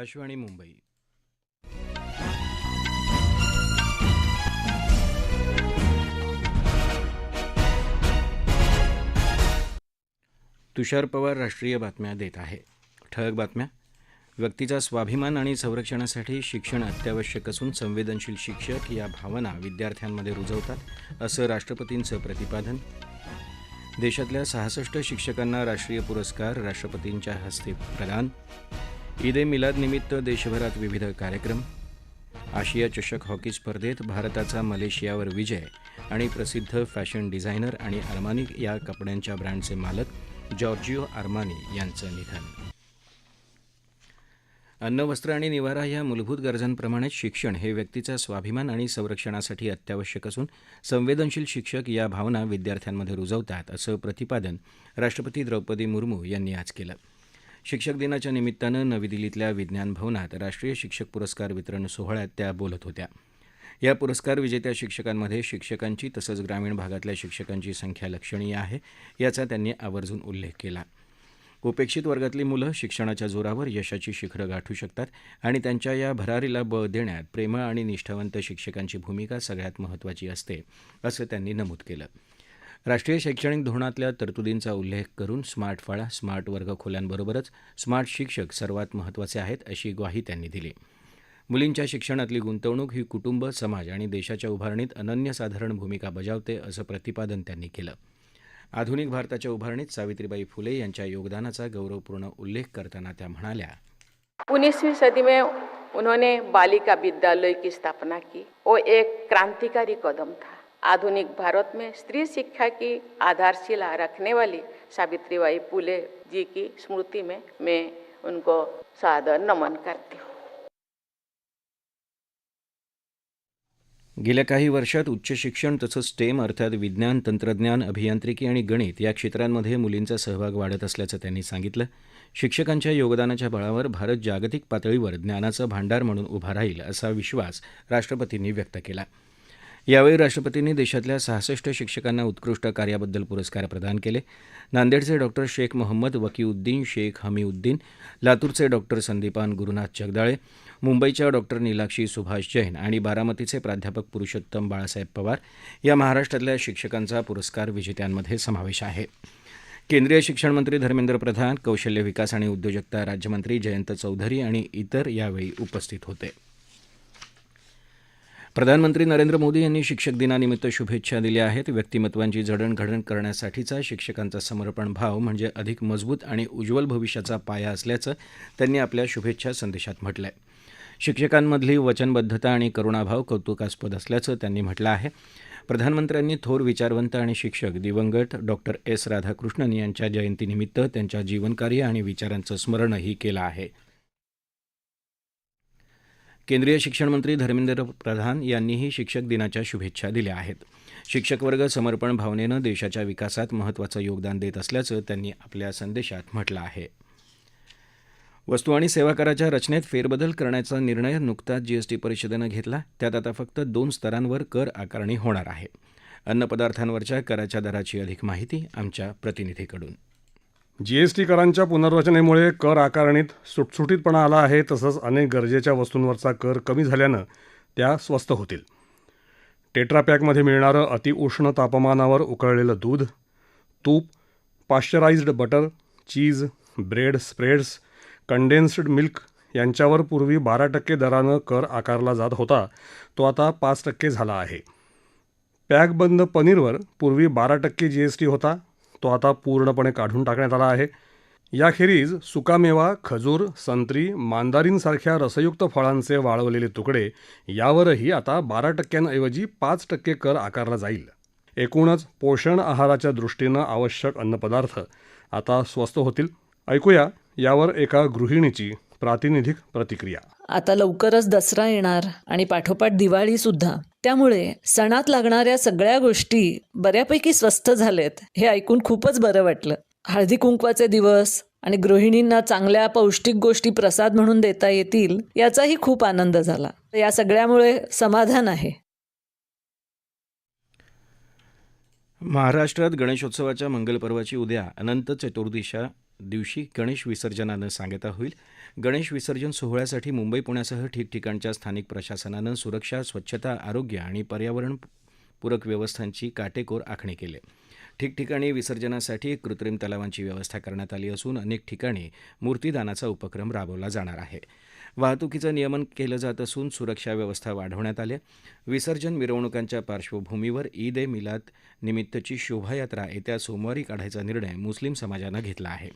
आकाशवाणी मुंबई. तुषार पवार राष्ट्रीय बातम्या देत आहे. ठळक बातम्या. व्यक्तीचा स्वाभिमान आणि संरक्षणासाठी शिक्षण अत्यावश्यक असून संवेदनशील शिक्षक या भावना विद्यार्थ्यांमध्ये रुजवतात असं राष्ट्रपतींचं प्रतिपादन. देशातल्या सहासष्ट शिक्षकांना राष्ट्रीय पुरस्कार राष्ट्रपतींच्या हस्ते प्रदान. ईद ए मिलादनिमित्त देशभरात विविध कार्यक्रम. आशिया चषक हॉकी स्पर्धेत भारताचा मलेशियावर विजय आणि प्रसिद्ध फॅशन डिझायनर आणि अरमानी या कपड्यांच्या ब्रँडचे मालक जॉर्जिओ अरमानी यांचं निधन. अन्न वस्त्र आणि निवारा या मूलभूत गरजांप्रमाणेच शिक्षण हे व्यक्तीचा स्वाभिमान आणि संरक्षणासाठी अत्यावश्यक असून संवेदनशील शिक्षक या भावना विद्यार्थ्यांमध्ये रुजवतात असं प्रतिपादन राष्ट्रपती द्रौपदी मुर्मू यांनी आज केलं. शिक्षक दिनाच्या निमित्तानं नवी दिल्लीतल्या विज्ञान भवनात राष्ट्रीय शिक्षक पुरस्कार वितरण सोहळ्यात त्या बोलत होत्या. या पुरस्कार विजेत्या शिक्षकांमध्ये शिक्षकांची तसंच ग्रामीण भागातल्या शिक्षकांची संख्या लक्षणीय आहे याचा त्यांनी आवर्जून उल्लेख केला. उपेक्षित वर्गातली मुलं शिक्षणाच्या जोरावर यशाची शिखरं गाठू शकतात आणि त्यांच्या या भरारीला बळ देण्यात प्रेमळ आणि निष्ठावंत शिक्षकांची भूमिका सगळ्यात महत्त्वाची असते असं त्यांनी नमूद केलं. राष्ट्रीय शैक्षणिक धोरणातल्या तरतुदींचा उल्लेख करून स्मार्ट फळा स्मार्ट वर्गखोल्यांबरोबरच स्मार्ट शिक्षक सर्वात महत्त्वाचे आहेत अशी ग्वाही त्यांनी दिली. मुलींच्या शिक्षणातली गुंतवणूक ही कुटुंब समाज आणि देशाच्या उभारणीत अनन्यसाधारण भूमिका बजावते असं प्रतिपादन त्यांनी केलं. आधुनिक भारताच्या उभारणीत सावित्रीबाई फुले यांच्या योगदानाचा गौरवपूर्ण उल्लेख करताना त्या म्हणाल्या उन्नीसवीं सदी में उन्होंने बालिका विद्यालय की स्थापना की. वो एक क्रांतिकारी कदम था. आधुनिक भारत में स्त्री शिक्षा की आधारशिला रखने वाली सावित्रीबाई फुले जी की स्मृति में मैं उनको सादर नमन करती हूँ। गेल्या काही वर्षात उच्च शिक्षण तसंच स्टेम अर्थात विज्ञान तंत्रज्ञान अभियांत्रिकी आणि गणित या क्षेत्रांमध्ये मुलींचा सहभाग वाढत असल्याचं त्यांनी सांगितलं. शिक्षकांच्या योगदानाच्या बळावर भारत जागतिक पातळीवर ज्ञानाचं भांडार म्हणून उभा राहील असा विश्वास राष्ट्रपतींनी व्यक्त केला. यावेळी राष्ट्रपतींनी देशातल्या सहासष्ट शिक्षकांना उत्कृष्ट कार्याबद्दल पुरस्कार प्रदान केले. नांदेडचे डॉक्टर शेख मोहम्मद वकीउद्दीन शेख हमीउद्दीन लातूरचे डॉक्टर संदीपान गुरुनाथ जगदाळे मुंबईच्या डॉक्टर नीलाक्षी सुभाष जैन आणि बारामतीचे प्राध्यापक पुरुषोत्तम बाळासाहेब पवार या महाराष्ट्रातल्या शिक्षकांचा पुरस्कार विजेत्यांमध्ये समावेश आहे. केंद्रीय शिक्षण मंत्री धर्मेंद्र प्रधान कौशल्य विकास आणि उद्योजकता राज्यमंत्री जयंत चौधरी आणि इतर यावेळी उपस्थित होते. प्रधानमंत्री नरेंद्र मोदी यांनी शिक्षक दिनानिमित्त शुभेच्छा दिल्या आहेत. व्यक्तिमत्वांची जडणघडण करण्यासाठीचा शिक्षकांचा समर्पण भाव म्हणजे अधिक मजबूत आणि उज्ज्वल भविष्याचा पाया असल्याचं त्यांनी आपल्या शुभेच्छा संदेशात म्हटलं आहे शिक्षकांमधली वचनबद्धता आणि करुणाभाव कौतुकास्पद असल्याचं त्यांनी म्हटलं आहे. प्रधानमंत्र्यांनी थोर विचारवंत आणि शिक्षक दिवंगत डॉक्टर एस. राधाकृष्णन यांच्या जयंतीनिमित्त त्यांच्या जीवनकार्य आणि विचारांचं स्मरणही केलं आहे. केंद्रीय शिक्षण मंत्री धर्मेंद्र प्रधान यांनीही शिक्षक दिनाच्या शुभेच्छा दिल्या आहेत. शिक्षक वर्ग समर्पण भावनेनं देशाच्या विकासात महत्त्वाचं योगदान देत असल्याचं त्यांनी आपल्या संदेशात म्हटलं आहे. वस्तू आणि सेवा कराच्या रचनेत फेरबदल करण्याचा निर्णय नुकताच जीएसटी परिषदेनं घेतला. त्यात आता फक्त दोन स्तरांवर कर आकारणी होणार आहे. अन्नपदार्थांवरच्या कराच्या दराची अधिक माहिती आमच्या प्रतिनिधीकडून. जीएसटी करांच्या पुनर्रचनेमुळे कर आकारणीत सुटसुटीतपणा आला आहे तसंच अनेक गरजेच्या वस्तूंवरचा कर कमी झाल्यानं त्या स्वस्त होतील. टेट्रापॅकमध्ये मिळणारं अतिउष्ण तापमानावर उकळलेलं दूध तूप pasteurised butter cheese bread spreads condensed milk यांच्यावर पूर्वी बारा टक्के दरानं कर आकारला जात होता तो आता पाच टक्के झाला आहे. पॅकबंद पनीरवर पूर्वी बारा टक्के जी एस टी होता तो आता पूर्णपणे काढून टाकण्यात आला आहे. याखेरीज सुकामेवा खजूर संत्री मांदारींसारख्या रसयुक्त फळांचे वाळवलेले तुकडे यावरही आता बारा टक्क्यांऐवजी पाच टक्के कर आकारला जाईल. एकूणच पोषण आहाराच्या दृष्टीनं आवश्यक अन्नपदार्थ आता स्वस्त होतील. ऐकूया यावर एका गृहिणीची प्रातिनिधिक प्रतिक्रिया. आता लवकरच दसरा येणार आणि पाठोपाठ दिवाळी सुद्धा. त्यामुळे सणात लागणाऱ्या सगळ्या गोष्टी बऱ्यापैकी स्वस्त झालेत हे ऐकून खूपच बरं वाटलं. हळदी कुंकवाचे दिवस आणि गृहिणींना चांगल्या पौष्टिक गोष्टी प्रसाद म्हणून देता येतील याचाही खूप आनंद झाला. या सगळ्यामुळे समाधान आहे. महाराष्ट्रात गणेशोत्सवाच्या मंगलपर्वाची उद्या अनंत चतुर्दिशा दिवशी गणेश विसर्जनानं सांगता होईल. गणेश विसर्जन सोहळ्यासाठी मुंबई पुण्यासह ठिकठिकाणच्या स्थानिक प्रशासनानं सुरक्षा स्वच्छता आरोग्य आणि पर्यावरण पूरक व्यवस्थांची काटेकोर आखणी केली. ठिकठिकाणी विसर्जनासाठी कृत्रिम तलावांची व्यवस्था करण्यात आली असून अनेक ठिकाणी मूर्तीदानाचा उपक्रम राबवला जाणार आहे. वाहतुकीचं नियमन केलं जात असून सुरक्षा व्यवस्था वाढवण्यात आल्या विसर्जन मिरवणुकांच्या पार्श्वभूमीवर ईद ए मिलाद निमित्तची शोभायात्रा येत्या सोमवारी काढायचा निर्णय मुस्लिम समाजानं घेतला आहे.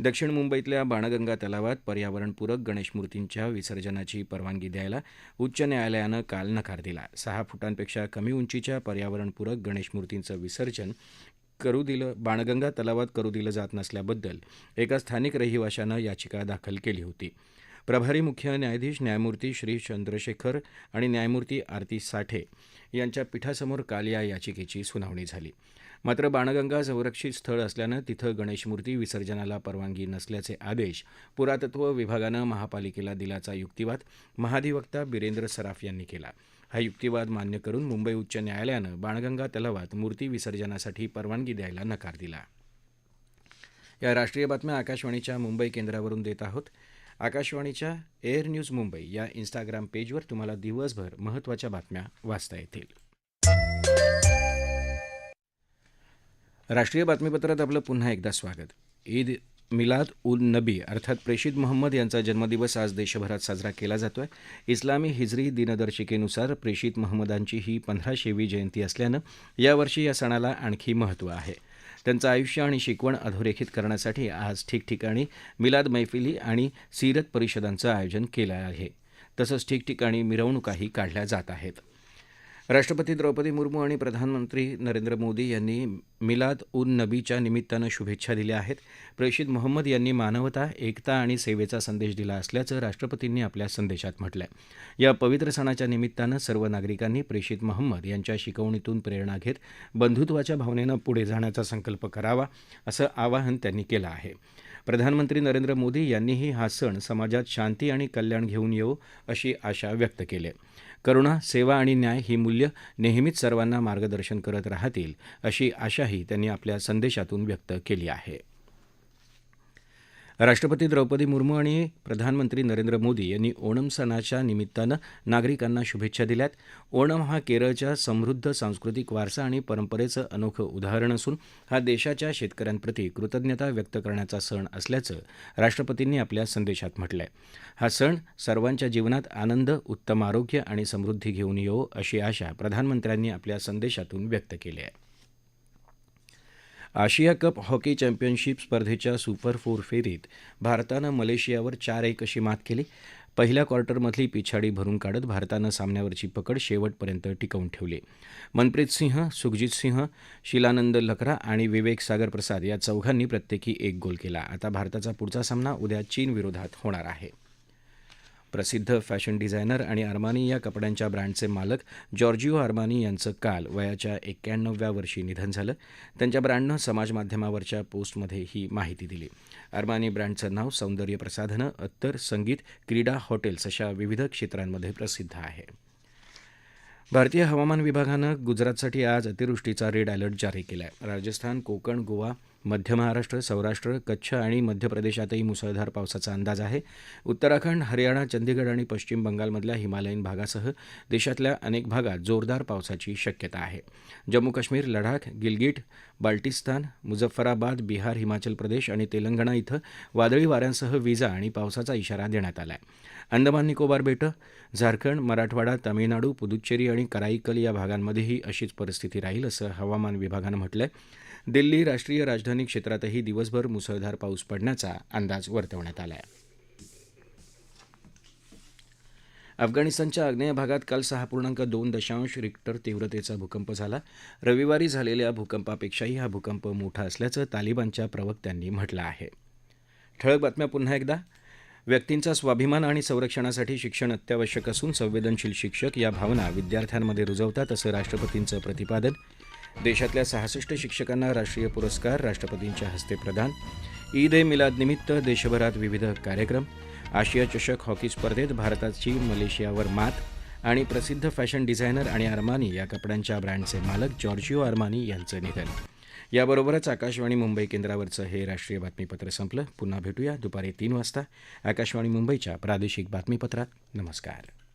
दक्षिण मुंबईतल्या बाणगंगा तलावात पर्यावरणपूरक गणेश मूर्तींच्या विसर्जनाची परवानगी द्यायला उच्च न्यायालयानं काल नकार दिला. सहा फुटांपेक्षा कमी उंचीच्या पर्यावरणपूरक गणेश मूर्तींचं विसर्जन करू दिलं बाणगंगा तलावात करू दिलं जात नसल्याबद्दल एका स्थानिक रहिवाशानं याचिका दाखल केली होती. प्रभारी मुख्य न्यायाधीश न्यायमूर्ती श्री चंद्रशेखर आणि न्यायमूर्ती आरती साठे यांच्या पीठासमोर काल या याचिकेची सुनावणी झाली. मात्र बाणगंगा संरक्षित स्थळ असल्यानं तिथं गणेशमूर्ती विसर्जनाला परवानगी नसल्याचे आदेश पुरातत्व विभागानं महापालिकेला दिल्याचा युक्तिवाद महाधिवक्ता बिरेंद्र सराफ यांनी केला. हा युक्तिवाद मान्य करून मुंबई उच्च न्यायालयानं बाणगंगा तलावात मूर्ती विसर्जनासाठी परवानगी द्यायला नकार दिला. या राष्ट्रीय बातम्या आकाशवाणीच्या मुंबई केंद्रावरून देत आहोत. आकाशवाणीच्या एअर न्यूज मुंबई या इंस्टाग्राम पेजवर तुम्हाला दिवसभर महत्त्वाच्या बातम्या वाचता येतील. राष्ट्रीय बातमीपत्रात आपलं पुन्हा एकदा स्वागत. ईद मिलाद उल नबी अर्थात प्रेषित मोहम्मद यांचा जन्मदिवस आज देशभरात साजरा केला जातोय. इस्लामी हिजरी दिनदर्शिकेनुसार प्रेषित महम्मदांची ही पंधराशेवी जयंती असल्यानं यावर्षी या सणाला आणखी महत्त्व आहे. त्यांचं आयुष्य आणि शिकवण अधोरेखित करण्यासाठी आज ठिकठिकाणी मिलाद मैफिली आणि सीरत परिषदांचं आयोजन केलं आहे. तसंच ठिकठिकाणी मिरवणुकाही काढल्या जात आहेत. राष्ट्रपती द्रौपदी मुर्मू आणि प्रधानमंत्री नरेंद्र मोदी यांनी मिलाद उन नबीच्या निमित्तानं शुभेच्छा दिल्या आहेत. प्रेषित मोहम्मद यांनी मानवता एकता आणि सेवेचा संदेश दिला असल्याचं राष्ट्रपतींनी आपल्या संदेशात म्हटलंय. या पवित्र सणाच्या निमित्तानं सर्व नागरिकांनी प्रेषित मोहम्मद यांच्या शिकवणीतून प्रेरणा घेत बंधुत्वाच्या भावनेनं पुढे जाण्याचा संकल्प करावा असं आवाहन त्यांनी केलं आहे. प्रधानमंत्री नरेंद्र मोदी यांनीही हा सण समाजात शांती आणि कल्याण घेऊन येवो अशी आशा व्यक्त केली आहे. करुणा सेवा आणि न्याय ही मूल्य नेहमीच सर्वांना मार्गदर्शन करत राहतील अशी आशाही त्यांनी आपल्या संदेशातून व्यक्त केली आहे. राष्ट्रपती द्रौपदी मुर्मू आणि प्रधानमंत्री नरेंद्र मोदी यांनी ओणम सणाच्या निमित्तानं नागरिकांना शुभेच्छा दिल्यात. ओणम हा केरळच्या समृद्ध सांस्कृतिक वारसा आणि परंपरेचं अनोखं उदाहरण असून हा देशाच्या शेतकऱ्यांप्रती कृतज्ञता व्यक्त करण्याचा सण असल्याचं राष्ट्रपतींनी आपल्या संदेशात म्हटलं आहे हा सण सर्वांच्या जीवनात आनंद उत्तम आरोग्य आणि समृद्धी घेऊन येवो अशी आशा प्रधानमंत्र्यांनी आपल्या संदेशातून व्यक्त केली आहे. आशिया कप हॉकी चॅम्पियनशिप स्पर्धेच्या सुपर फोर फेरीत भारतानं मलेशियावर चार एक अशी मात केली. पहिल्या क्वार्टरमधली पिछाडी भरून काढत भारतानं सामन्यावरची पकड शेवटपर्यंत टिकवून ठेवली. मनप्रीत सिंह सुखजित सिंह शिलानंद लकरा आणि विवेक सागर प्रसाद या चौघांनी प्रत्येकी एक गोल केला. आता भारताचा पुढचा सामना उद्या चीनविरोधात होणार आहे. प्रसिद्ध फॅशन डिझायनर आणि अरमानी या कपड्यांच्या ब्रँडचे मालक जॉर्जिओ अरमानी यांचं काल वयाच्या एक्क्याण्णव्या वर्षी निधन झालं. त्यांच्या ब्रँडनं समाजमाध्यमावरच्या पोस्टमध्ये ही माहिती दिली. अरमानी ब्रँडचं नाव सौंदर्य प्रसाधनं अत्तर संगीत क्रीडा हॉटेल्स अशा विविध क्षेत्रांमध्ये प्रसिद्ध आहे. भारतीय हवामान विभागानं गुजरातसाठी आज अतिवृष्टीचा रेड अलर्ट जारी केला आहे राजस्थान कोकण गोवा मध्य महाराष्ट्र सौराष्ट्र कच्छ आणि मध्य प्रदेशातही मुसळधार पावसाचा अंदाज आहे. उत्तराखंड हरियाणा चंदीगड आणि पश्चिम बंगालमधल्या हिमालयीन भागासह देशातल्या अनेक भागात जोरदार पावसाची शक्यता आहे. जम्मू काश्मीर लडाख गिलगिट बाल्टिस्तान मुझफ्फराबाद बिहार हिमाचल प्रदेश आणि तेलंगणा इथं वादळी वाऱ्यांसह विजा आणि पावसाचा इशारा देण्यात आला आहे अंदमान निकोबार बेटं झारखंड मराठवाडा तामिळनाडू पुदुच्चेरी आणि कराईकल या भागांमध्येही अशीच परिस्थिती राहील असं हवामान विभागानं म्हटलंय. दिल्ली राष्ट्रीय राजधानी राजधानी क्षेत्रातही दिवसभर मुसळधार पाऊस पडण्याचा अंदाज वर्तवण्यात आला आहे अफगाणिस्तानच्या आग्नेय भागात काल सहा पूर्णांक दोन दशांश रिक्टर तीव्रतेचा भूकंप झाला. रविवारी झालेल्या भूकंपापेक्षाही हा भूकंप मोठा असल्याचं तालिबानच्या प्रवक्त्यांनी म्हटलं आहे. ठळक बातम्या पुन्हा एकदा. व्यक्तींचा स्वाभिमान आणि संरक्षणासाठी शिक्षण अत्यावश्यक असून संवेदनशील शिक्षक या भावना विद्यार्थ्यांमध्ये रुजवतात असं राष्ट्रपतींचं प्रतिपादन. देशातल्या सहासष्ट शिक्षकांना राष्ट्रीय पुरस्कार राष्ट्रपतींच्या हस्ते प्रदान. ईद ए मिलादनिमित्त देशभरात विविध कार्यक्रम. आशिया चषक हॉकी स्पर्धेत भारताची मलेशियावर मात आणि प्रसिद्ध फॅशन डिझायनर आणि अरमानी या कपड्यांच्या ब्रँडचे मालक जॉर्जिओ अरमानी यांचं निधन. याबरोबरच आकाशवाणी मुंबई केंद्रावरचं हे राष्ट्रीय बातमीपत्र संपलं. पुन्हा भेटूया दुपारी तीन वाजता. आकाशवाणी मुंबईच्या प्रादेशिक बातमीपत्रात. नमस्कार.